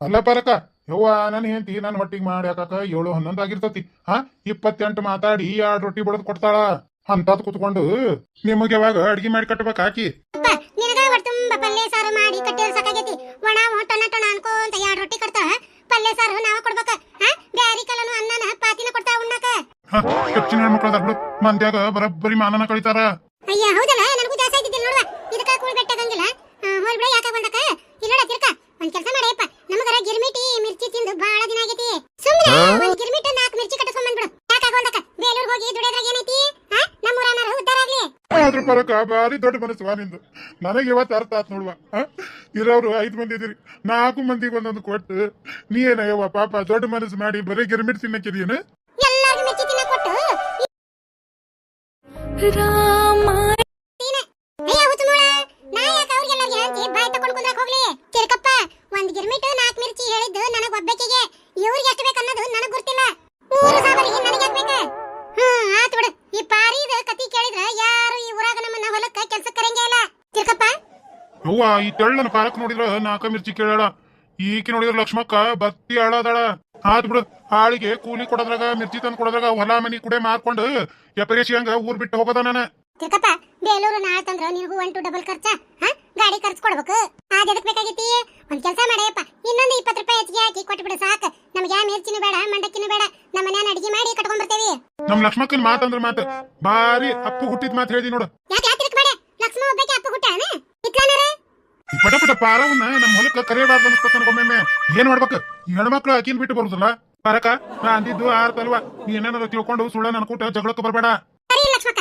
ಅಲ್ಲ ಪರಕ ಯವ್ವ ನನ್ನ ಹೆಂಡತಿ ನನ್ನ ಹೊಟ್ಟಿಗೆ ಮಾಡಿ ಹಾಕಾಕ ಏಳು ಹನ್ನೊಂದು ಆಗಿರ್ತತಿ. ಹಾ ಇಪ್ಪತ್ತೆಂಟು ಮಾತಾಡಿ ಎರಡು ರೊಟ್ಟಿ ಬಡದ್ ಕೊಡ್ತಾಳ. ಅಂತದ್ ಕುತ್ಕೊಂಡು ನಿಮಗೆ ಯಾವಾಗ ಅಡ್ಗೆ ಮಾಡಿ ಕಟ್ಟಬೇಕು ಹಾಕಿ ಪಲ್ಯ ಸಾರು ಮಾಡಿ ಕಟ್ಟಿದ್ರೆ ಸಾಕಾಗೈತಿ. ಒಣ ಟೊಣ ಟೊಣ ಅನ್ಕೊಂತ ಎರಡು ರೊಟ್ಟಿ ಪಲ್ಯ ಸಾರು ನಾವ ಕೊಡ್ಬೇಕ. ಹಾ ಬ್ಯಾರಿ ಕಲನು ಅನ್ನನ ಪಾತಿನ ಕೊಡ್ತಾವ ಉಣ್ಣಾಕ. ಹಾ ಹೆಚ್ಚಿನ ಹೆಣ್ಮಕ್ಳದಾರ ಬಿಡು. ಮಂದ್ಯಾಗ ಬರಬ್ಬರಿ ಮಾನನ ಕಳಿತಾರ. ಅಯ್ಯ ಹೌದಲ್ಲ ನನಗೂ ಜಾಸ್ತಿ ನೋಡುವ. ಇದಕ್ಕ ಕೂಳ್ ಬೆಟ್ಟಗಂಗಿಲ್ಲ ಹೋಲ್ ಬಿಡ ಯಾಕ ಬಂದಕ? ಇಲ್ಲ ತಿರ್ಕ. ಒಂದ್ ಕೆಲಸ ಮಾಡಪ್ಪ ನಮಗರ ಗಿರ್ಮಿಟಿ ಮಿರ್ಚಿ ತಿಂದು ಬಹಳ ದಿನ ಆಗೈತಿ ಸುಮ್ಮನೆ ಒಂದ್ ಗಿರ್ಮಿಟ್ ನಾಲ್ಕು ಮಿರ್ಚಿ ಕಟ್ಟಿಸ್ಕೊಂಡ್ ಬಂದ್ಬಿಡು ಯಾಕಾಗ ಒಂದಕ್ಕ ಬೇಲೂರ್ ಹೋಗಿ ದುಡಿಯೋದ್ರಾಗ ಏನೈತಿ ಹಾ ನಮ್ಮ ಊರನಾರ ಉದ್ದಾರ ಆಗ್ಲಿ ಪರಕ ಭಾರಿ ದೊಡ್ಡ ಮನಸ್ಸು ನಿಂದು. ನನಗೆ ಇವತ್ತು ಅರ್ಥ ಆತ್ ನೋಡುವ ಆ? ಇರೋರು ಐದು ಮಂದಿ ಇದೀರಿ. ನಾಲ್ಕು ಮಂದಿಗೆ ಒಂದೊಂದು ಕೊಟ್ಟು ನೀ ಏನ ಯವ್ವ ಪಾಪ ದೊಡ್ಡ ಮನಸ್ಸು ಮಾಡಿ ಬರೀ ಗಿರ್ಮಿಟ್ ತಿನ್ನಕ್ಕಿದೀಯನ? ಎಲ್ಲಾರ್ಗೂ ಮೆಚ್ಚಿ ತಿನ್ನ ಕೊಟ್ಟು. ರಾಮ. ನೀನೆ. ಅಯ್ಯ ಹುಚ್ಚುಮೂಳ ನಾ ಯಾಕ ಅವ್ರಿಗೆಲ್ಲರಿಗೆ ಹಂಚಿ ಬಾಯ್ ತಕೊಂಡ್ ಕುಂದ್ರಕ್ ಹೋಗ್ಲಿ. ತಿರ್ಕಪ್ಪ ಒಂದ್ ಗಿರ್ಮಿಟ್ ನಾಲ್ಕು ಮಿರ್ಚಿ ಹೇಳಿದ್ದು ನನಗ್ ಒಬ್ಬಕ್ಕಿಗೆ ಇವ್ರಿಗೆ ಎಷ್ಟು ಬೇಕನ್ನೋದು ನನಗ್ ಗೊತ್ತಿಲ್ಲ. ಮೂರು ಸಾವಿರಿಗೆ ನನಗೆ ಅವ್ವ ಈ ತೆಳ್ಳನ ಪಾರಕ್ ನೋಡಿದ್ರ ನಾಕ ಮಿರ್ಚಿ ಕೇಳಾಳ ಈಕಿ ನೋಡಿದ್ರ ಲಕ್ಷ್ಮಕ್ಕ ಬತ್ತಿ ಆಳದಾಳ ಆತ್ ಬಿಡು ಆಳಿಗೆ ಕೂಲಿ ಕೊಡೋದ್ರಾಗ ಮಿರ್ಚಿ ತಂದು ಕೊಡೋದ್ರಾಗ ಹೊಲ ಮನಿ ಕುಡೆ ಮಾರ್ಕೊಂಡು ಎಪರೇಶಿ ಹಂಗ ಊರ್ ಬಿಟ್ಟು ಹೋಗೋದ ನಾನ. ತಿರ್ಕಪ್ಪ ಬೇಲೂರು ನಾಳೆ ತಂದ್ರ ನಿನಗೂ ಒನ್ ಟು ಡಬಲ್ ಖರ್ಚ ಹಾ? ಗಾಡಿ ಖರ್ಚು ಕೊಡ್ಬೇಕು. ಅದ್ ಎದಕ್ ಬೇಕಾಗೈತಿ? ಒಂದ್ ಕೆಲಸ ಮಾಡಯ್ಯಪ್ಪ ಇನ್ನೊಂದು ಇಪ್ಪತ್ತು ರೂಪಾಯಿ ಹೆಚ್ಚಿಗೆ ಹಾಕಿ ಕೊಟ್ಬಿಡು ಸಾಕು. ನಮ್ಗೆ ಯಾ ಮಿರ್ಚಿನೂ ಬೇಡ ಮಂಡಕ್ಕಿನೂ ಬೇಡ ನಮ್ಮ ಮನ್ಯಾನ ಅಡಿಗೆ ಮಾಡಿ ಕಟ್ಕೊಂಡ್ ಬರ್ತೇವಿ. ನಮ್ ಲಕ್ಷ್ಮಕ್ಕನ್ ಮಾತಂದ್ರ ಮಾತು ಬಾರಿ ಅಪ್ಪು ಹುಟ್ಟಿದ್ ಮಾತು ಹೇಳಿದಿ ನೋಡು. ಯಾಕೆ ಬೇಡ ಲಕ್ಷ್ಮ ಒಬ್ಬಕ್ಕೆ ಅಪ್ಪ ಹುಟ್ಟಾನ ಇತ್ಲಾನಾರ ಈ ಪಟ ಪಟ ಪಾರವನ್ನ ನಮ್ಮ ಹೊಲಕ್ಕ ಕರೆಯಬಾರ್ದು ಅನ್ಸ್ಕೊತಾನ ಒಮ್ಮೊಮ್ಮೆ ಏನ್ ಮಾಡ್ಬೇಕು? ಈ ಹೆಣ್ಮಕ್ಳು ಅಕ್ಕಿನ ಬಿಟ್ಟು ಬರುದಿಲ್ಲ. ಪರಕ ನಾ ಅಂದಿದ್ದು ಆರ್ತಲ್ವಾ ನೀ ಏನೇನಾರ ತಿಳ್ಕೊಂಡು ಸುಳ್ಳ ಅನ್ಕೊಟ್ಟ ಜಗಳಕ್ಕೆ ಬರಬೇಡ ಸರಿ ಲಕ್ಷ್ಮಕ್ಕ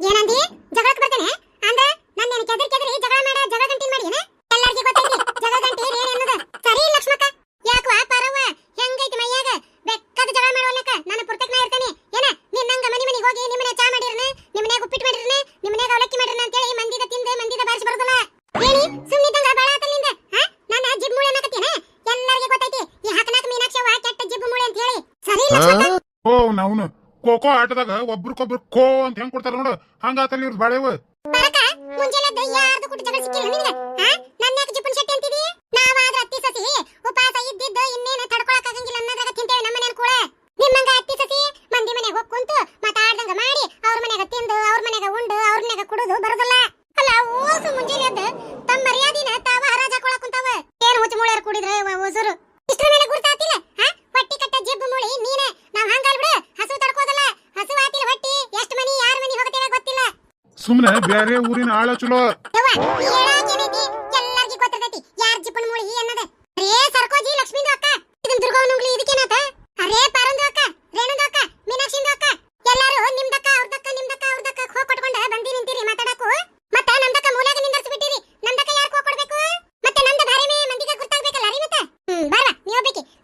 ಏನಂದಿ ಜಗಳಕ್ಕೆ ಬರ್ತೇನೆ ಅಂದ್ರ ನನ್ನ ಕೆದರ್ ಕೆದರಿ ಜಗಳ ಮಾಡ ಜಗಳ ಗಂಟಿ ಮಾಡಿ ಏನ ಎಲ್ಲರಿಗೂ ಗೊತ್ತೈತಿ ಜಗಳ ಗಂಟಿ ಏನ್ ಅನ್ನೋದು ಸರಿ ಲಕ್ಷ್ಮಕ್ಕ ಯಾಕವಾ ಪಾರವ್ವ ಹೆಂಗೈತಿ ಮೈಯಾಗ ಬೆಕ್ಕದ ಜಗಳ ಮಾಡುವಲ್ಲಕ ನಾನು ಪುರ್ತಕ್ ನಾ ಇರ್ತಾನೆ ಏನ ನಿನ್ನಂಗ ಮನಿ ಮನಿಗೆ ಹೋಗಿ ನಿಮ್ಮನೆ ಚಾ ಮಾಡಿರ್ನ ನಿಮ್ಮನ್ಯಾಗ ಉಪ್ಪಿಟ್ಟು ಮಾಡಿರ್ನ ನಿಮ್ಮನ್ಯಾಗ ಅವಲಕ್ಕಿ ಮಾಡಿರ್ನ ಅಂತೇಳಿ ಮಂದಿದ ತಿಂದು ಮಂದಿದ ಬಾರಿಸಿ ಬರೋದಿಲ್ಲ ಹೇಳಿ ಸುಮ್ನಿದ್ದಂಗ ಬಾಳ ಆತಲ್ಲಿಂದ ಹಾ ನನ್ನ ಜಿಬ್ ಮೂಳೆ ಅನ್ನಕತ್ತೇನ ಎಲ್ಲರಿಗೂ ಗೊತ್ತೈತಿ ಈ ಹಕನಾಕ ಮೀನಾಕ್ಷವ್ವ ಕೆಟ್ಟ ಜಿಬ್ ಮೂಳೆ ಅಂತ ಹೇಳಿ ಸರಿ ಲಕ್ಷ್ಮಕ್ಕ ಓ ನಾವ್ನು. ಖೋಖೋ ಆಟದಾಗ ಒಬ್ರಿಗೊಬ್ರು ಖೋ ಅಂತ ಹೆಂಗ್ ಕೊಡ್ತಾರ ನೋಡು. ಹಂಗಾತಲ್ಲಿ ಇವ್ರು ಬಾಳೆವು ಉಪವಾಸ ಇದ್ದಿದ್ದು ಇನ್ನೇನು ತಡ್ಕೊಳಕ್ ಆಗಂಗಿಲ್ಲ ಅನ್ನೋದ್ರಾಗ ತಿಂತೇವೆ ನಮ್ಮ ಮನೇನ ಕೂಡ ನಿಮ್ಮಂಗ ಅತ್ತಿ ಸಸಿ ಮಂದಿ ಮನೆಗೆ ಹೋಗ್ ಕುಂತು ಮಾತಾಡ್ದಂಗ ಮಾಡಿ ಅವ್ರ ಮನೆಗ ತಿಂದು ಅವ್ರ ಮನೆಗ ಉಂಡು ಅವ್ರ ಮನೆಗ ಕುಡುದು ಬರೋದಿಲ್ಲ ಅಲ್ಲ ಓಸು ಮುಂಜಾನೆ ಎದ್ದು ತಮ್ಮ ಮರ್ಯಾದಿನ ತಾವ ಹರಾಜ್ ಹಾಕೊಳಕ್ ಕುಂತಾವ ಏನ್ ಹುಚ್ಚ ಮೂಳ್ಯಾರ ಕುಡಿದ್ರೆ ಓಸರು ಇಷ್ಟ್ರ ಮೇಲೆ ಗುರ್ತಾತಿಲ್ಲ ಹಾ ಹೊಟ್ಟಿ ಕಟ್ಟ ಜಿಬ್ಬು ಮೂಳಿ ನೀನೆ ನಾವ್ ಹಂಗಲ್ ಬಿಡು ಹಸು ತಡ್ಕೋದಲ್ಲ ಹಸು ಆತಿಲ್ಲ ಹೊಟ್ಟಿ ಎಷ್ಟ್ ಮನಿ ಯಾರ ಮನಿ ಹೋಗತೇವೆ ಗೊತ್ತಿಲ್ಲ ಸುಮ್ನೆ ಬ್ಯಾರೆ ಊರಿನ ಆಳ ಚಲೋ ಯವ್ವ, ಈ ಹೇಳಾಕ್ ಏನೈತಿ? ಎಲ್ಲಾರ್ಗೂ ಗೊತ್ತಿರ್ತೈತಿ ಯಾರ್ ಜಿಪ್ಪನ್ ಮೂಳಿ ಅನ್ನದ ರೇ ಸರ್ಕೋಜಿ ಲಕ್ಷ್ಮಿದು ಅಕ್ಕ ಇದನ್ ದುರ್ಗವ್ವ ನುಂಗ್ಲಿ ಇದಕ್ಕೇನಾತ ಅರೇ ಪಾರಂದು ಅಕ್ಕ ರೇಣುದು ಅಕ್ಕ ಮೀನಾಕ್ಷಿಂದು ಅಕ್ಕ ಎಲ್ಲಾರು ನಿಮ್ದಕ್ಕ ಅವ್ರದಕ್ಕ ನಿಮ್ದಕ್ಕ ಅವ್ರದಕ್ಕ ಹೋಗ್ ಕೊಟ್ಕೊಂಡ ಬಂದಿ ನಿಂತಿರಿ ಮಾತಾಡಕು ಮತ್ತ ನಮ್ದಕ್ಕ ಮೂಲೆಗ ನಿಂದರ್ಸಿ ಬಿಟ್ಟಿರಿ ನಮ್ದಕ್ಕ ಯಾರ್ ಹೋಗ್ ಕೊಡ್ಬೇಕು ಮತ್ತೆ ನಂದ ಧಾರೆ ಮೇ ಮಂದಿಗೆ ಗೊತ್ತಾಗ್ಬೇಕಲ್ಲ ರೀ ಮತ್ತೆ ಹ್ಮ್ ಬರ್ವಾ ನೀವ್ ಒಬ್ಬೇಕಿ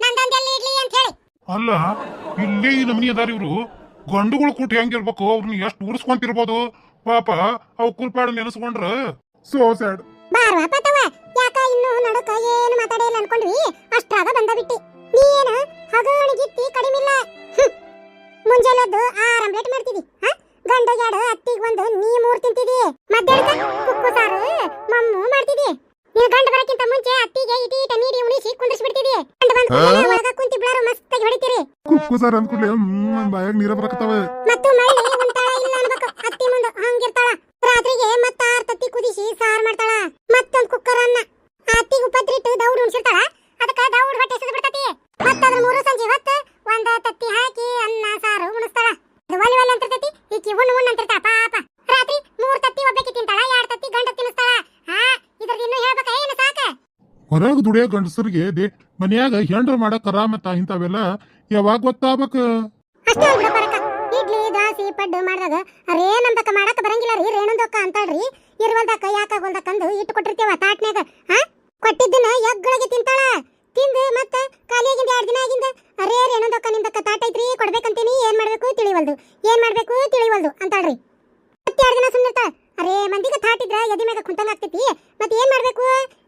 ನಂದಂದ ಬೇರೆ ಇಡ್ಲಿ ಅಂತ ಹೇಳಿ. ಅಲ್ಲ ಇಲ್ಲೇ ಈ ನಮನಿ ಅದಾರ ಇವ್ರು. ಗಂಡುಗಳು ಕೂಟ ಹೆಂಗಿರ್ಬೇಕು ಅವ್ರನ್ನ ಎಷ್ಟು ಉರ್ಸ್ಕೊಂತಿರ್ಬೋದು? ಪಾಪ ಅವ್ ಕುಲ್ಪಾಡು ನೆನೆಸ್ಕೊಂಡ್ರ? ಸೋ ಸ್ಯಾಡ್ ಬಾರ್ವಾ ಪತವ ಯಾಕ ಇನ್ನು ನಡಕ ಏನು ಮಾತಾಡಿಲ್ಲ ಅನ್ಕೊಂಡ್ವಿ? ಅಷ್ಟಾಗ ಬಂದ ಬಿಟ್ಟಿ ನೀನ ಹಗಣಿಗಿತ್ತಿ ಕಡಿಮಿಲ್ಲ. ಮುಂಜಾನೆದ್ದು ಆರ್ ಆಮ್ಲೆಟ್ ಮಾಡ್ತಿದಿ ಹ? ಗಂಡ ಎರಡು ಅತ್ತಿಗ್ ಒಂದು ನೀ ಮೂರ್ ತಿಂತಿದಿ? ಮಧ್ಯಾಹ್ನಕ್ಕ ಕುಕ್ಕು ಸಾರು ಮಮ್ಮು ಮಾಡ್ತಿದಿ? ನೀನು ಗಂಡ ಬರಕ್ಕಿಂತ ಮುಂಚೆ ಅತ್ತಿಗೆ ಇಟಿ ಇಟ ನೀಡಿ ಉಣಿಸಿ ಕುಂದಿರ್ಸಿ ಬಿಡ್ತಿದಿ ಗಂಡ ಬಂದ ಒಳಗ ಕುಂತಿ ಬಿಳಾರು ಮಸ್ತಾಗಿ ಹೊಡಿತೀರಿ. ಕುಕ್ಕು ಸರ್ ಅಂದ್ಕೂಡ್ಲೆ ಬಾಯಾಗ ನೀರ ಬರಕತ್ತವೆ. ಮತ್ತು ಮಳ್ಳಿ ಉಂಟಾಳ ಇಲ್ಲ ಅನ್ಬೇಕು ಅತ್ತಿ ಮುಂದೆ ಹಂಗಿರ್ತಾಳ ರಾತ್ರಿಗೆ ಮತ್ತ ಆರ್ ತತ್ತಿ ಕುದಿಸಿ ಸಾರ್ ಮಾಡ್ತಾಳ ಮತ್ತೊಂದ್ ಕುಕ್ಕರ್ ಅನ್ನ ಆ ಅತ್ತಿಗೆ ಉಪದ್ರಿಟ್ಟು ದೌಡ್ ಉಣ್ಸಿರ್ತಾಳ ಅದಕ್ಕ ದೌಡ್ ಹೊಟ್ಟೆ ಸುದ ಬಿಡ್ತತಿ ಮತ್ತದ್ರ ಮೂರು ಸಂಜೆ ಹೊತ್ತು ಒಂದ ತತ್ತಿ ಹಾಕಿ ಅನ್ನ ಸಾರು ಉಣಿಸ್ತಾಳ ಅದು ಒಲಿ ಒಲಿ ಅಂತಿರ್ತೈತಿ ಈಕಿ ಉಣ್ಣು ಉಣ್ಣು ಅಂತಿರ್ತಾಳ ಪಾಪ ರಾತ್ರಿ ಮೂರ್ ತತ್ತಿ ಒಬ್ಬಾಕಿ ತಿಂತಾಳ ಎರಡ್ ತತ್ತಿ ಗಂಡ ತಿನ್ನಿಸ್ತಾಳ ಹಾ ಇದ್ರದ್ದು ಇನ್ನೂ ಹೇಳ್ಬೇಕ ಏನು ಸಾಕ ಹೊರಗ್ ದುಡಿಯೋ ಗಂಡಸರಿಗೆ ದೇ ಮನ್ಯಾಗ ಹೆಂಡ್ರ ಮಾಡಕ್ ಮತ್ತ ಇಂಥವೆಲ್ಲ ಯಾವಾಗ ಗೊತ್ತಾಗಬೇಕು? ಅಷ್ಟೇ ಬಿಡ ಪರಕ ಇಡ್ಲಿ ದಾಸಿ ಪಡ್ಡು ಮಾಡಿದಾಗ ಅರೇ ನಮ್ದಕ್ಕ ಮಾಡಕ ಬರಂಗಿಲ್ಲ ರೀ. ರೇಣಂದಕ್ಕ ಅಂತಾಳ್ರಿ. ಇರುವಂತಕ್ಕ ಯಾಕಾಗ ಒಂದಕ್ಕಂದು ಇಟ್ಟು ಕೊಟ್ಟಿರ್ತೇವ ತಾಟ್ನ್ಯಾಗ. ಹಾ? ಕೊಟ್ಟಿದ್ದನ್ನ ಎಗ್ಗಳಿಗೆ ತಿಂತಾಳ. ತಿಂದು ಮತ್ತ ಖಾಲಿಯಾಗಿಂದ ಎರಡು ದಿನ ಆಗಿಂದ ಅರೇ ರೇಣಂದಕ್ಕ ನಿಮ್ದಕ್ಕ ತಾಟ ಐತ್ರಿ. ಕೊಡ್ಬೇಕಂತೀನಿ. ಏನ್ ಮಾಡ್ಬೇಕು ತಿಳಿವಲ್ದು. ಏನ್ ಮಾಡ್ಬೇಕು ತಿಳಿವಲ್ದು ಅಂತಾಳ್ರಿ. ಮತ್ತೆ ಎರಡು ದಿನ ಸುಮ್ಮನಿರ್ತಾಳ ಅರೇ ಮಂದಿಗೆ ತಾಟಿದ್ರ ಎದಿ ಮ್ಯಾಗ ಕುಂತಂಗ ಆಗ್ತೈತಿ. ಮತ್ತೆ ಏನ್ ಮಾಡ್ಬೇಕು?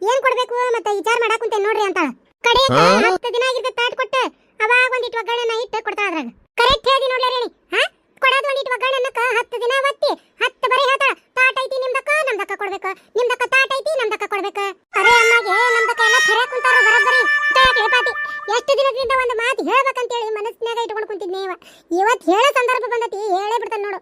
ಏನ್ ಕೊಡ್ಬೇಕು? ಮತ್ತೆ ವಿಚಾರ ಮಾಡಾಕ್ ಕುಂತೇನ್ ನೋಡ್ರಿ ಅಂತ. ಕಡೆ ಹತ್ತು ದಿನ ಆಗಿರ್ತ ತಾಟ್ ಕೊಟ್ಟ ಅವಾಗ ಒಂದಿಟ್ಟು ಒಗ್ಗರಣೆನ ಇಟ್ಟು ಕೊಡ್ತಾಳ ಅದ್ರಾಗ. ಕರೆಕ್ಟ್ ಹೇಳಿ ನೋಡ್ಲಿ ರೇಣಿ ಹಾ? ಕೊಡೋದು ಒಂದಿಟ್ಟು ಒಗ್ಗರಣೆನಕ್ಕ ಹತ್ತು ದಿನ ಒತ್ತಿ. ಹತ್ತು ಬರೀ ಹೇಳ್ತಾಳ ತಾಟ್ ಐತಿ ನಿಮ್ದಕ್ಕ ನಮ್ದಕ್ಕ ಕೊಡ್ಬೇಕ. ನಿಮ್ದಕ್ಕ ತಾಟ್ ಐತಿ ನಮ್ದಕ್ಕ ಕೊಡ್ಬೇಕು. ಅರೆ ಅಮ್ಮಗೆ ನಮ್ದಕ್ಕ ಎಲ್ಲ ಥರ ಕುಂತಾರ ಬರೋಬ್ಬರಿ. ಎಷ್ಟು ದಿನದಿಂದ ಒಂದು ಮಾತು ಹೇಳ್ಬೇಕಂತೇಳಿ ಮನಸ್ಸಿನಾಗ ಇಟ್ಕೊಂಡು ಕುಂತಿದ್ನಿ ಇವ. ಇವತ್ತು ಹೇಳೋ ಸಂದರ್ಭ ಬಂದತಿ ಹೇಳೇ ಬಿಡ್ತಾನೆ ನೋಡು.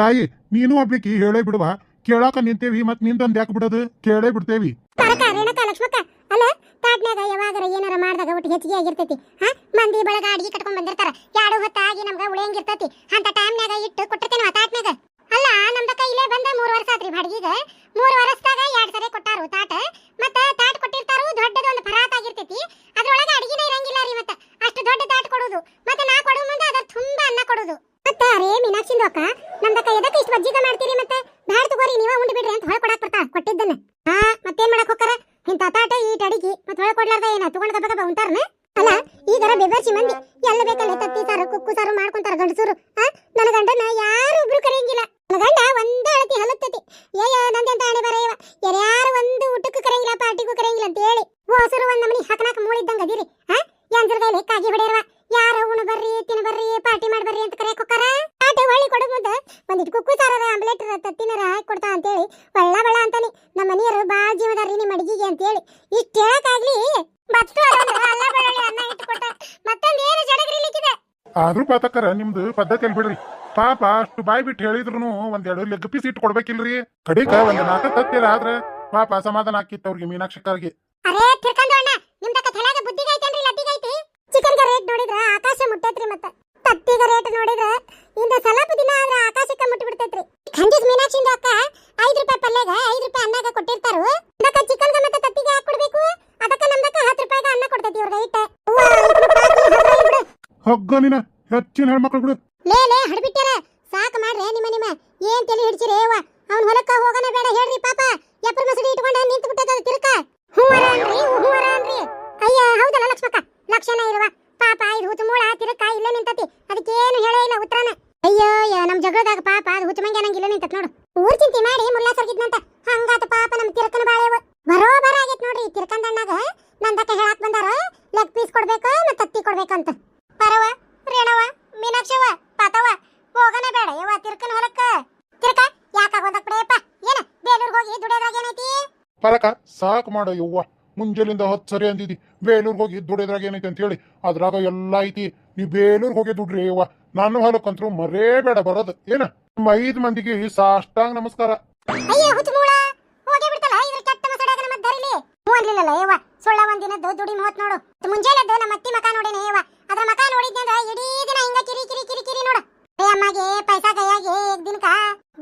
ತಾಯಿ ನೀನು ಒಬ್ಳಿಕಿ ಹೇಳೇ ಬಿಡುವ. ಕೇಳಾಕ ನಿಂತೇವಿ ಮತ್ ನಿಂದೊಂದ್ ಯಾಕೆ ಬಿಡೋದು? ಕೇಳೇ ಬಿಡ್ತೇವಿ. ತರಕ ರೇಣಕ ಲಕ್ಷ್ಮಕ್ಕ. ಅಲ್ಲ ತಾಟ್ನ್ಯಾಗ ಯಾವಾಗರ ಏನಾರ ಮಾಡಿದಾಗ ಒಟ್ಟು ಹೆಚ್ಚಿಗೆ ಆಗಿರ್ತೈತಿ. ಹಾ? ಮಂದಿ ಬಳಗ ಅಡಿಗೆ ಕಟ್ಕೊಂಡ್ ಬಂದಿರ್ತಾರ. ಎರಡು ಹೊತ್ತಾಗಿ ನಮ್ಗ ಉಳಿಯಂಗಿರ್ತತಿ ಅಂತ ಟೈಮ್ನ್ಯಾಗ ಇಟ್ಟು ಕೊಟ್ಟಿರ್ತೇನೆ ಅಲ್ಲ ನಮ್ದಕ್ಕ ಇಲ್ಲೇ ಬಂದ ಮೂರು ವರ್ಷ ಆತ್ರಿ ಬಾಡಿಗೆಗ. ಮೂರು ವರ್ಷದಾಗ ಎರಡ್ ಸರಿ ಕೊಟ್ಟಾರು ತಾಟ ಮತ್ತ ತಾಟ್ ಕೊಟ್ಟಿರ್ತಾರು ದೊಡ್ಡದ ಒಂದು ಪರಾತ್ ಆಗಿರ್ತೈತಿ ಅದ್ರೊಳಗ ಅಡಿಗೆನ ಇರಂಗಿಲ್ಲ ರೀ ಮತ್ತ ಅಷ್ಟು ದೊಡ್ಡ ತಾಟ್ ಕೊಡುದು ಮತ್ತೆ ನಾ ಕೊಡೋ ಮುಂದೆ ಅದ್ರ ತುಂಬಾ ಅನ್ನ ಕೊಡುದು ಮತ್ತ ರೇ ಮೀನಾಕ್ಷಿಂದು ಅಕ್ಕ ನಮ್ದಕ್ಕ ಎದಕ್ಕೆ ಇಷ್ಟು ಬಜ್ಜಿಗ ಮಾಡ್ತೀರಿ ಮತ್ತೆ ಬ್ಯಾಡ್ ತಗೋರಿ ನೀವ ಉಂಡು ಬಿಡ್ರಿ ಅಂತ ಹೊಳ ಕೊಡಾಕ್ ಬರ್ತಾಳ ಕೊಟ್ಟಿದ್ದನ್ನ ಹಾ ಮತ್ತೇನ್ ಮಾಡಕ್ ಹೋಗ್ತಾರ ಇಂತ ತಾಟ ಈ ಅಡಿಗೆ ಮತ್ತೆ ಹೊಳ ಕೊಡ್ಲಾರ್ದ ಏನ ತಗೊಂಡ್ ಗಬ ಗಬ ಉಂಟಾರ್ನ ಅಲ್ಲ ಈಗರ ಬೆಬರ್ಸಿ ಮಂದಿ ಎಲ್ಲ ಬೇಕಲ್ಲ ತತ್ತಿ ಸಾರು ಕುಕ್ಕು ಸಾರು ಮಾಡ್ಕೊಂತಾರ ಗಂಡಸರು ನನ್ನ ಗಂಡನ ಯಾರು ಒಬ್ರು ಕರೆಯಂಗಿಲ್ಲ. ನನ್ನ ಗಂಡ ಒಂದೇ ಅಳತಿ ಹಲತ್ತತಿ ಏಯ ನಂದೆಂತ ಹಣೆ ಬರೆಯವ ಯಾರ್ಯಾರು ಯಾರು ಒಂದು ಊಟಕ್ಕೂ ಕರೆಯಂಗಿಲ್ಲ, ಪಾರ್ಟಿಗೂ ಕರೆಯಂಗಿಲ್ಲ ಅಂತ ಹೇಳಿ ಹೋಸರು ಒಂದ್ ನಮನಿ ಹಾಕನಾಕ ಮೂಳಿದ್ದಂಗ ಅದಿರಿ. ಯಾಂಜರ್ ಗೈಲಿ ಕಾಗಿ ಹೊಡೆಯರ್ವ? ಯಾರ ಉಣ ಬರ್ರಿ, ತಿನ್ನ ಬರ್ರಿ, ಪಾರ್ಟಿ ಮಾಡಿ ಬರ್ರಿ ಅಂತ ಕರೆಯಕ್ ಹೋಕಾರ ತಾಟ ಹೊಳ್ಳಿ ಕೊಡೋ ಮುಂದ. ಒಂದಿಟ್ ಕುಕ್ಕು ಸಾರ ಆಮ್ಲೆಟ್ ತತ್ತಿನರ ಹಾಕಿ ಕೊಡ್ತಾ ಅಂತೇಳಿ ಒಳ್ಳ ಬಳ್ಳ ಅಂತಾನೆ. ನಮ್ಮ ಮನೆಯವರು ಬಾಳ ಜೀವದಾರಿ ನಿಮ್ಮ ಅಡಿಗೆಗೆ ಅಂತೇಳಿ ಇಷ್ಟ ಹೇಳಕ್ಕಾಗ್ಲಿ ಬತ್ತು ಆದ್ರೂ ಪಾತಕರ, ನಿಮ್ದು ಪದ್ಧತಿ ಬಿಡ್ರಿ. ಪಾಪ ಅಷ್ಟು ಬಾಯ್ ಬಿಟ್ಟು ಹೇಳಿದ್ರು ಒಂದೆರಡು ಲೆಗ್ ಪೀಸ್ ಇಟ್ಟು ಕೊಡ್ಬೇಕಿಲ್ರಿ. ಕಡಿಕ ಒಂದ್ ನಾಲ್ಕು ತತ್ತಿರ ಆದ್ರ ಪಾಪ ಸಮಾಧಾನ ಆಕಿತ್ತು ಅವ್ರಿಗೆ ಮೀನಾಕ್ಷಕರ್ಗೆ. ಅರೇ ತಿರ್ಕಂದು ಅಣ್ಣ ನಿಮ್ದಕ್ಕ ತಲೆಗ ಬುದ್ಧಿಗೈತೇನ್ರಿ ಲಡ್ಡಿಗೈತಿ ಚಿಕನ್ಗ ರೇಟ್ ನೋಡಿದ್ರ ಆಕಾಶ ಮುಟ್ಟೈತ್ರಿ ಮತ್ತ. ತತ್ತಿಗ ರೇಟ್ ನೋಡಿದ್ರ ಇಂದ ಸ್ವಲ್ಪ ದಿನ ಆದ್ರ ಆಕಾಶಕ್ಕೆ ಮುಟ್ಟಿ ಬಿಡ್ತೈತ್ರಿ ಖಂಡಿತ್ ಮೀನಾಕ್ಷಿಂದ ಅಕ್ಕ ಐದ್ ರೂಪಾಯಿ ಪಲ್ಯಾಗ ಐದ್ ರೂಪಾಯಿ ಅನ್ನಾಗ ಕೊಟ್ಟಿರ್ತಾರು. ಚಿಕನ್ ಚಿಕನ್ಗ ಮತ್ತೆ ತತ್ತಿಗೆ ಹಾಕಿ ಹಗ್ಗನಿನ ಹೆಚ್ಚಿನ ಹೆಣ್ಮಕ್ಳು ಬಿಡು. ಲೇ ಲೇ, ಹಡ್ಬಿಟ್ಟಾರ. ಸಾಕು ಮಾಡ್ರೆ, ನಿಮ್ಮ ನಿಮ್ಮ. ಏನ್ ತಲೆ ಹಿಡ್ಸಿರಿ, ಅವ್ವ? ಅವ್ನ ಹೊಲಕ್ಕ ಹೋಗೋಣ ಬೇಡ, ಹೇಳ್ರಿ, ಪಾಪ. ಎಪ್ಪರ ಮಸಡಿ ಇಟ್ಕೊಂಡ ನಿಂತು ಬಿಟ್ಟದ ತಿರ್ಕ. ಹೂವರ ಅನ್ರಿ ಅಯ್ಯ, ಹೌದಲ್ಲ ಲಕ್ಷ್ಮಕ್ಕ? ಲಕ್ಷಣ ಇರುವ. ಪಾಪ, ಇದು ಹುಚ್ಚ ಮೂಳ, ತಿರ್ಕ, ಇಲ್ಲೇ ನಿಂತತಿ. ಅದಕ್ಕೇನು ಹೇಳೇ ಇಲ್ಲ ಉತ್ತರನ. ಅಯ್ಯೋ ಯ ನಮ್ ಜಗಳದಾಗ ಪಾಪ, ಅದು ಹುಚ್ಚ ಮಂಗ್ಯ ನಂಗೆ ಇಲ್ಲೇ ನಿಂತತ್ ನೋಡು. ಊರ್ ಚಿಂತೆ ಮಾಡಿ ಮುಲ್ಲಾ ಸರ್ಗಿದ್ನಂತ. ಹಂಗಾತ ಪಾಪ ನಮ್ ಬಾಳೆ ಬಾಳೆವ. ಬರೋಬರ ಆಗೈತ್ ನೋಡ್ರಿ ತಿರ್ಕಂದಣ್ಣಾಗ ನಂದಕ್ಕ ಹೇಳಾಕ್ ಬಂದಾರ ಲೆಗ್ ಪೀಸ್ ಕೊಡ್ಬೇಕು ಮತ್ತೆ ತತ್ತಿ ಕೊಡ್ಬೇಕಂತ. ಪರವ ರೇಣವ ಮೀನಾಕ್ಷವ ಪಾತವ ಹೋಗನ ಬೇಡ ಯವ್ವ ತಿರ್ಕನ ಹೊಲಕ್ಕ. ತಿರ್ಕ ಯಾಕ ಹೋದಕ್ ಬಿಡಯಪ್ಪ ಏನ ಬೇಲೂರ್ಗ್ ಹೋಗಿ ದುಡಿಯೋದಾಗ ಏನೈತಿ? ಪರಕ ಸಾಕು ಮಾಡ ಯವ್ವ ಮುಂಜಾನಿಂದ ಹತ್ತು ಸರಿ ಅಂದಿದ್ದಿ ಬೇಲೂರ್ಗೆ ಹೋಗಿ ದುಡಿಯೋದ್ರಾಗ ಏನೈತಿ ಅಂತ ಹೇಳಿ ಅದ್ರಾಗ ಎಲ್ಲ ಐತಿ. ನೀ ಬೇಲೂರ್ಗೆ ಹೋಗಿ ದುಡ್ರಿ ಯವ್ವ ನಾನು ಹೊಲಕ್ಕಂತರೂ ಮರೇ ಬೇಡ ಬರೋದು ಏನ? ನಿಮ್ಮ ಐದು ಮಂದಿಗೆ ಸಾಷ್ಟಾಂಗ ನಮಸ್ಕಾರ. ಅಯ್ಯ ಹುಚ್ಚ ಮೂಳ ಹೋಗಿ ಬಿಡ್ತಲ್ಲ ಇದ್ರ ಕೆಟ್ಟ ಮಸಡಾಗ ನಮ್ಮ ದರಿಲಿ ಹ್ಞೂ ಅನ್ಲಿಲ್ಲಲ್ಲ ಯವ್ವ ಸುಳ್ಳ ಒಂದಿನದ್ದು ದುಡಿ ಮೂವತ್ ನೋಡು. ಮುಂಜಾನೆ ನಮ್ಮ ಅತ್ತಿ ಮಕ ನೋಡಿನ ಯವ್ವ. ಅದ್ರ ಮಕ ನೋಡಿದ್ನಂದ್ರ ಇಡೀ ದಿನ ಹಿಂಗ ಕಿರಿ ಕಿರಿ ಕಿರಿ ಕಿರಿ ನೋಡು. ಏ ಅಮ್ಮಗೆ, ಪೈಸಾ ಕೈಯಾಗಿ ಏಕ್ ದಿನಕ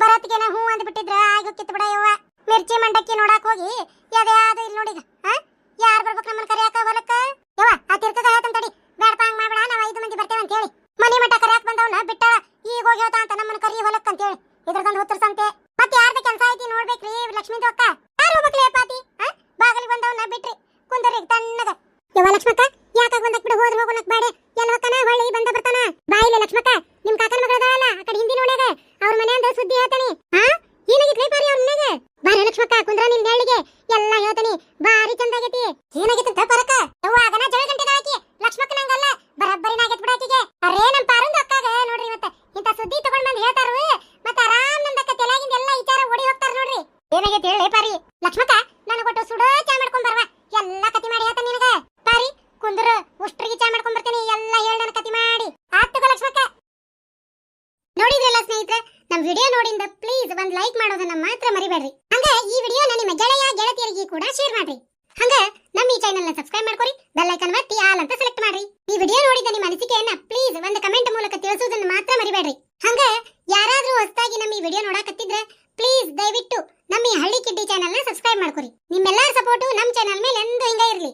ಬರತ್ಗೆನ ಹೂ ಅಂದ್ ಬಿಟ್ಟಿದ್ರ ಆಗೋಕಿತ್ತು ಬಿಡ ಯವ್ವ. ಮಿರ್ಚಿ ಮಂಡಕ್ಕಿ ನೋಡಕ್ ಹೋಗಿ ಯಾವ್ದು ಇಲ್ಲಿ ನೋಡಿ ಹಾ ಯಾರ್ ಬರ್ಬೇಕು ನಮ್ಮನ್ನ ಕರಿಯಾಕ ಹೊಲಕ್ಕ ಯವ್ವ, ಆ ತಿರ್ಕ ಹೇಳ್ತಾನ ತಡಿ ಬೇಡಪ್ಪ ಹಂಗ ಮಾಡ್ಬೇಡ, ನಾವ್ ಐದು ಮಂದಿ ಬರ್ತೇವೆ ಅಂತ ಹೇಳಿ. ಮನಿ ಮಠ ಕರಿಯಾಕ ಬಂದವನ ಬಿಟ್ಟ ಈಗ ಹೋಗಿ ಅಂತ ನಮ್ಮನ್ನ ಕರಿ ಹೊಲಕ್ಕ ಅಂತ ಹೇಳಿ. ಇದ್ರದೊಂದು ಹುತ್ತರ್ಸಂತೆ. ಮತ್ತೆ ಯಾರ್ದ ಕೆಲಸ ಐತಿ ನೋಡ್ಬೇಕ್ರಿ, ಲಕ್ಷ್ಮೀ ಅಕ್ಕ ಯಾರು ಹೋಗ್ಬೇಕ್ರಿ ಪಾತಿ ಬಾಗಿಲಿಗೆ ಬಂದವನ್ನ ಬಿಟ್ರಿ ಕುಂದರಿ ತಣ್ಣಗ. ಯವ್ವ ಲಕ್ಷ್ಮಕ್ಕ ಯಾಕ ಬಂದಕ್ ಬಿಡು ಹೋದ್ರ ಹೋಗೋಣಕ್ ಬೇಡ ಎಲ್ಲ ಹೋಗ್ತಾನ ಹೊಳ್ಳಿ ಬಂದ ಬರ್ತಾನ ಬಾಯಿಲೆ ಲಕ್ಷ್ಮಕ್ಕ ನಿಮ್ ಕಾಕನ ಮಗಳದಾಳಲ್ಲ ಆ ಕಡೆ ಹಿಂದಿ ನೋಡ್ಯಾಗ ಅವ್ರ ಮನೆಯಿಂದ ಸುದ್ದಿ ಹೇಳ್ತಾನೆ ಹಾ ಏನಾಗಿತ್ರಿ ಬಾರಿ ಅವ್ರ ಮನೆಗೆ ಬಾರಿ ಲಕ್ಷ್ಮಕ್ಕ ಕುಂದ್ರ ನಿನ್ ನೆಳ್ಳಿಗೆ ಎಲ್ಲ ಹೇಳ್ತಾನೆ ಬಾರಿ ಚಂದ ಆಗೈತಿ ಏನಾಗಿತ್ತ ಪರಕ ಯವ್ವ ಅದನ್ನ ಜಳ ಗಂಟೆ ಆಕಿ ಲಕ್ಷ್ಮಕ್ಕ ನಂಗಲ್ಲ ಬರಬ್ಬರಿನ ಆಗೈತ್ ಬಿಡಾಕಿಗೆ ಅರೇ ನಮ್ ಪಾರಂದು ಅಕ್ಕಾಗ ನೋಡ್ರಿ ಇವತ್ತ ಇಂತ ಸುದ್ದಿ ತಗೊಂಡ್ ಬಂದ್ ಹೇಳ್ತಾರು ಮತ್ತ ಆರಾಮ್ ನಮ್ದಕ್ಕ ತೆಲಾಗಿಂದ ಎಲ್ಲ ವಿಚಾರ ಓಡಿ ಹೋಗ್ತಾರ ನೋಡ್ರಿ ಏನಾಗೈತಿ ಹೇಳಿ ಪಾರಿ ಲಕ್ಷ್ಮಕ್ಕ ನನಗ ಒಟ್ಟು ಸುಡ ಚಾ ಮಾಡ್ಕೊಂಡ್ ಬರ್ವಾ ಎಲ್ಲ ಕತಿ ಮಾಡಿ ಹೇಳ್ತಾನೆ ನಿನಗ ಪಾರಿ ಕುಂದ್ರ ಉಷ್ಟ್ರಿಗೆ ಚಾ ಮಾಡ್ಕೊಂಡ್ ಬರ್ತೀನಿ ಎಲ್ಲ ಹೇಳ್ ನನ್ ಕತಿ ಮಾಡಿ ಆತ್ ತಗೋ ಲಕ್ಷ್ಮಕ್ಕ ನೋಡಿದ್ರಲ್ಲ ಸ್ನೇಹಿತರೆ ನೋಡಿಂದ ಪ್ಲೀಸ್ ಒಂದ್ ಲೈಕ್ ಮಾಡೋದನ್ನ ಮಾತ್ರ ಮರಿಬೇಡ್ರಿ. ಹಂಗ ಈ ವಿಡಿಯೋನ ನಿಮ್ಮ ಗೆಳೆಯ, ಗೆಳತಿಯರಿಗೆ ಕೂಡ ಶೇರ್ ಮಾಡ್ರಿ. ಹಂಗ ನಮ್ಮ ಈ ಚಾನೆಲ್ನ ಸಬ್ಸ್ಕ್ರೈಬ್ ಮಾಡ್ಕೊರಿ ಬೆಲ್ ಐಕನ್ ಒತ್ತಿ ಆಲ್ ಅಂತ ಸೆಲೆಕ್ಟ್ ಮಾಡ್ರಿ. ಈ ವಿಡಿಯೋ ನೋಡಿದ ನಿಮ್ಮ ಅನಿಸಿಕೆಯನ್ನ ಪ್ಲೀಸ್ ಒಂದು ಕಮೆಂಟ್ ಮೂಲಕ ತಿಳಿಸೋದನ್ನ ಮಾತ್ರ ಮರಿಬೇಡ್ರಿ. ಹಂಗ ಯಾರಾದ್ರೂ ಹೊಸದಾಗಿ ನಮ್ಮ ಈ ವಿಡಿಯೋ ನೋಡಕತ್ತಿದ್ರೆ ಪ್ಲೀಸ್ ದಯವಿಟ್ಟು ನಮ್ಮ ಈ ಹಳ್ಳಿ ಕಿಡ್ಡಿ ನ ಸಬ್ಸ್ಕ್ರೈಬ್ ಮಾಡ್ಕೊರಿ. ನಿಮ್ಮೆಲ್ಲರ ಸಪೋರ್ಟು ನಮ್ಮ ಚಾನೆಲ್ ಮೇಲೆ ಎಂದು ಹಿಂಗ ಇರ್ಲಿ.